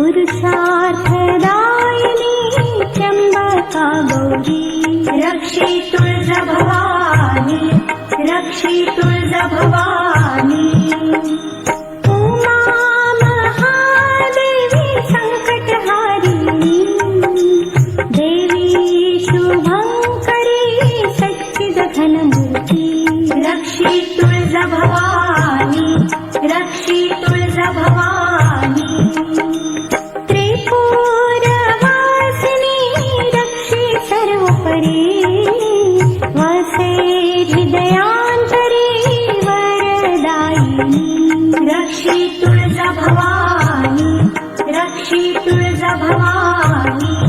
पुरुषार्थदायिनी माता गौरी रक्षि तुलभवानी रक्षि तुलभवानी भवानी उमा महादेवी सङ्कटहारिणी देवी शुभं करे शक्तिदधनमुखी रक्षितुल रक्षि हृदयान्तरे वरदायिनी रक्षी तुळजा भवानी रक्षी तुळजा भवानी.